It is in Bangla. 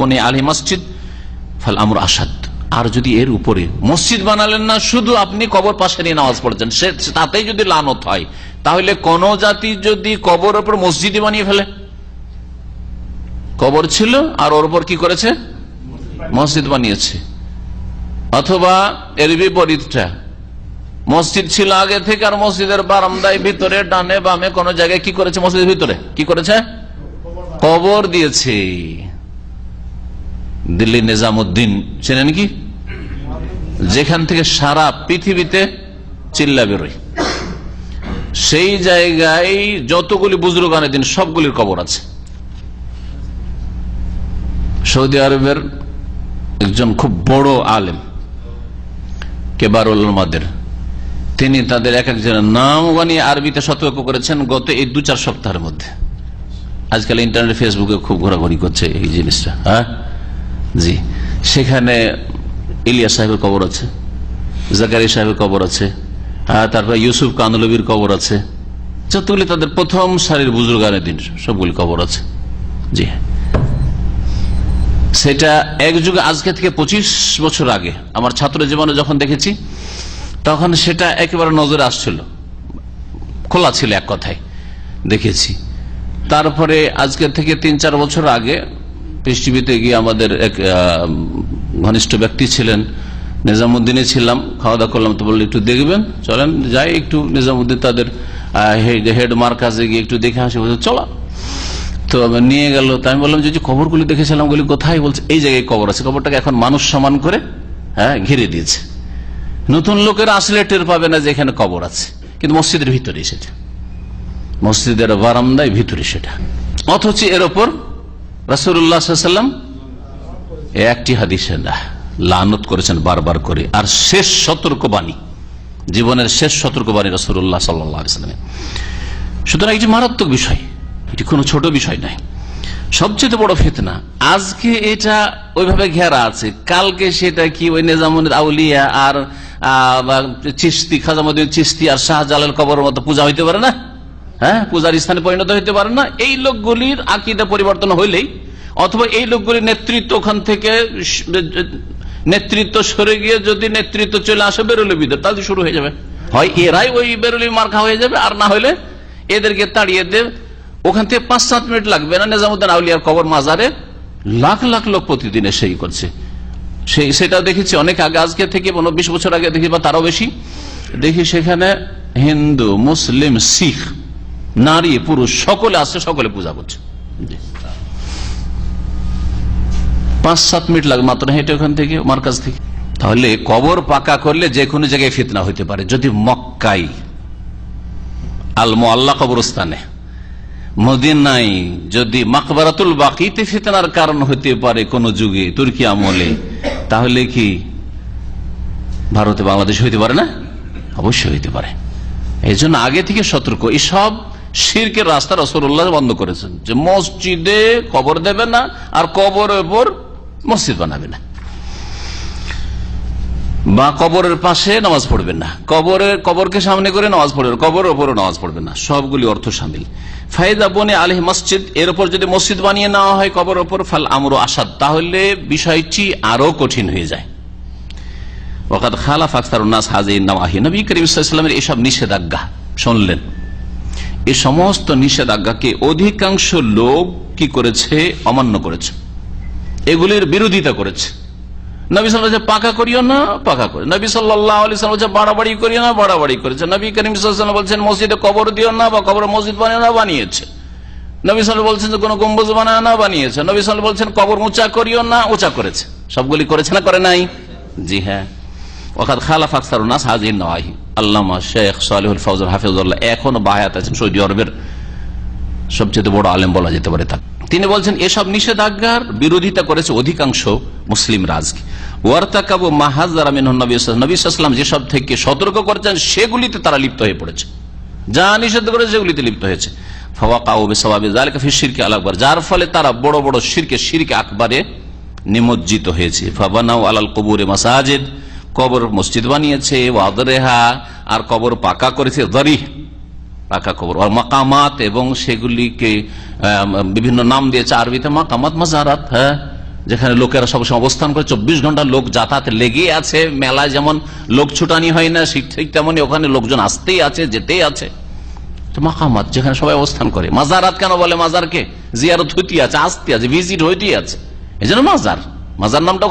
বনে আলী মসজিদ, ফাল আমর আসাদ আর যদি এর উপরে মসজিদ বানালেন না, শুধু আপনি কবর পাশে নিয়ে নামাজ পড়ছেন তাতেই যদি লানত হয়, তাহলে কোন জাতি যদি কবর ওপর মসজিদই বানিয়ে ফেলে? কবর ছিল, আর ওর উপর কি করেছে? মসজিদ বানিয়েছে। অথবা এর বিপরীতটা, মসজিদ ছিল আগে থেকে, আর মসজিদের বারান্দায় ভিতরে, ডানে বামে কোন জায়গায় কি করেছে মসজিদের ভিতরে? কি করেছে? কবর দিয়েছে। দিল্লি নিজামুদ্দিন। চেনেন কি? যেখান থেকে সারা পৃথিবীতে চিল্লা বেরোয়। সেই জায়গায় যতগুলি বুজরুগানের দিন সবগুলির কবর আছে। সৌদি আরবের একজন খুব বড় আলেম কেবারুল মাদের তিনি তাদের এক একজনের নাম বানিয়ে আরবিতে সতর্ক করেছেন গত এই দু চার সপ্তাহের মধ্যে। আজকাল ইন্টারনেট, ফেসবুকে খুব ঘোরাঘুরি করছে এই জিনিসটা হ্যাঁ? জি। সেখানে ইলিয়া সাহেবের কবর আছে জাকারি সাহেবের কবর আছে তারপর ইউসুফ কানলবির কবর আছে। যতগুলি তাদের প্রথম সারির বুজুর্গানের দিন সবগুলি কবর আছে। জি। সেটা এক যুগে আজকে থেকে পঁচিশ বছর আগে, আমার ছাত্র জীবনে যখন দেখেছি, তখন সেটা একেবারে নজরে আসছিল। খোলা ছিল এক কথায়, দেখেছি। তারপরে আজকে থেকে তিন চার বছর আগে পৃথিবীতে গিয়ে আমাদের এক ঘনিষ্ঠ ব্যক্তি ছিলেন নিজামুদ্দিনে ছিলাম খাওয়া দাওয়া করলাম, তো বলল, একটু দেখবেন, চলেন, যাই, একটু নিজামুদ্দিন তাদের হেড মার্কাজে গিয়ে একটু দেখে আসি, বলছে, চলো। তো নিয়ে গেল, তো আমি বললাম, যে কবরগুলি দেখেছিলাম, ওগুলি কোথায়? বলছে, এই জায়গায় কবর আছে। কবরটাকে এখন মানুষ সমান করে হ্যাঁ ঘিরে দিয়েছে। নতুন লোকের আসলে টের পাবে না যে, এখানে কবর আছে। কিন্তু মসজিদের ভিতরে সেটা মসজিদের বারান্দায় ভিতরে সেটা। অথচ এর ওপর রাসুল্লাহাম একটি হাদিসে না, লানত করেছেন বারবার করে। আর শেষ সতর্কবাণী, জীবনের শেষ সতর্কবাণী রসুল্লাহ সাল্লামের সুতরাং একটি মারাত্মক বিষয়, এটি কোনো ছোট বিষয় নয়। সবচেয়ে বড় ফেতনা, আজকে এটা ওইভাবে ঘেরা আছে। কালকে সেটা কি ওই নিজামুনের আউলিয়া আর চিস্তি খাজামুদ্দিন চিস্তি আর শাহজালাল কবরের মতো পূজা হইতে পারে না? হ্যাঁ পূজার স্থানে পরিণত হইতে পারে না? এই লোকগুলির আকিদা পরিবর্তন হইলেই অথবা এই লোকগুলির নেতৃত্ব ওখান থেকে নেতৃত্ব সরে গিয়ে যদি নেতৃত্ব চলে আসে বেরোলে বিদের তাহলে শুরু হয়ে যাবে। হয় এরাই ওই বেরোলি মার্কা হয়ে যাবে, আর না হলে এদেরকে তাড়িয়ে দেব। ওখান থেকে পাঁচ সাত মিনিট লাগবে না? নিজামুদ্দিন আউলিয়ার কবর মাজারে লাখ লাখ লোক প্রতিদিন সেই করছে। সেই সেটা দেখেছি অনেক আগে, আজকে থেকে পনেরো বিশ বছর আগে দেখি, বা তারও বেশি। দেখি সেখানে হিন্দু, মুসলিম, শিখ, নারী, পুরুষ, সকলে আসছে, সকলে পূজা করছে। পাঁচ সাত মিনিট লাগে মাত্র হেঁটে ওখান থেকে মার্কাজ থেকে। তাহলে কবর পাকা করলে যে কোনো জায়গায় ফিতনা হইতে পারে, যদি মক্কাই আল মোয়াল্লা কবরস্থানে। মদিনাই যদি মাকবারাতুল বাকিতে ফিতনার কারণ হতে পারে কোন যুগে, তুর্কি আমলে, তাহলে কি ভারতে বাংলাদেশ হইতে পারে না? অবশ্যই হইতে পারে। এই জন্য আগে থেকে সতর্ক। এসব শিরকের রাস্তা রসুল্লাহ বন্ধ করেছেন। যে মসজিদে কবর দেবে না, আর কবরের উপর মসজিদ বানাবে না। বা কবরের পাশে নামাজ পড়বেন না। কবরের কবরকে সামনে করে নামাজ পড়বেন কবরের ওপরও নামাজ পড়বেন না। সবগুলি অর্থ সামিল। ফায়দা বনে আলহ মসজিদ, এর উপর যদি মসজিদ বানিয়ে নেওয়া হয় কবর ওপর ফাল আমর আসাদ। তাহলে বিষয়টি আরও কঠিন হয়ে যায়। উন্নাস নবী করিম ইসলামের এসব নিষেধাজ্ঞা শুনলেন। এই সমস্ত নিষেধাজ্ঞাকে অধিকাংশ লোক কি করেছে? অমান্য করেছে। এগুলির বিরোধিতা করেছে। নবী সাল বলছে, পাকা করিও না, পাকা করে নবী সাল্লাহ বলছে, বাড়াবাড়ি করিও না, বাড়াবাড়ি করেছে। নবী করিম বলছেন, মসজিদে কবর দিও না বা কবর মসজিদ বানিয়ে না, বানিয়েছে। নবী সাল বলছেন যে কোনো গম্বুজ বানায় না, বানিয়েছে। নবী সাল বলছেন, কবর উঁচা করিও না, উঁচা করেছে। সবগুলি করেছে না, করে নাই? জি হ্যাঁ। ওখাদ খালাফ আখতার নাস হাজির নয় আল্লামা শেখ সালিহুল ফৌজুল হাফিজুল্লাহ এখনও বাহায়াত আছেন সৌদি আরবের সবচেয়ে বড় আলেম বলা যেতে পারে তাকে। তিনি বলছেন, এসব নিষেধাজ্ঞার বিরোধিতা করেছে অধিকাংশ মুসলিম রাজকে ওয়ার্তাকাবু মাহাজারামিনাম যেসব থেকে সতর্ক করেছেন, সেগুলিতে তারা লিপ্ত হয়ে পড়েছে। যা নিষেধ করে সেগুলিতে লিপ্ত হয়েছে। যার ফলে তারা বড় বড় শিরকে শিরকে আকবারে নিমজ্জিত হয়েছে। ফাবানাও আলাল কবুরে মাসাজেদ, কবর মসজিদ বানিয়েছে, ওয়াদরেহা, আর কবর পাকা করেছে, দরিহ। পাকা কবর। আর মাকামাত এবং সেগুলিকে বিভিন্ন নাম দিয়েছে আরবিতে মাকামাত মাজারাত হ্যাঁ? যেখানে লোকেরা সবসময় অবস্থান করে। চব্বিশ ঘণ্টা লোক যাতায়াত লেগে আছে। মেলায় যেমন লোক ছুটানি হয় না, ঠিক ঠিক তেমনি ওখানে লোকজন আসতেই আছে, যেতেই আছে। মাকামাত, যেখানে সবাই অবস্থান করে। মাজারাত কেন বলে মাজারকে? জিয়ারত হইতে আছে আসতে আছে, ভিজিট হইতেই আছে। এই জন্য মাজার। মাজার নামটা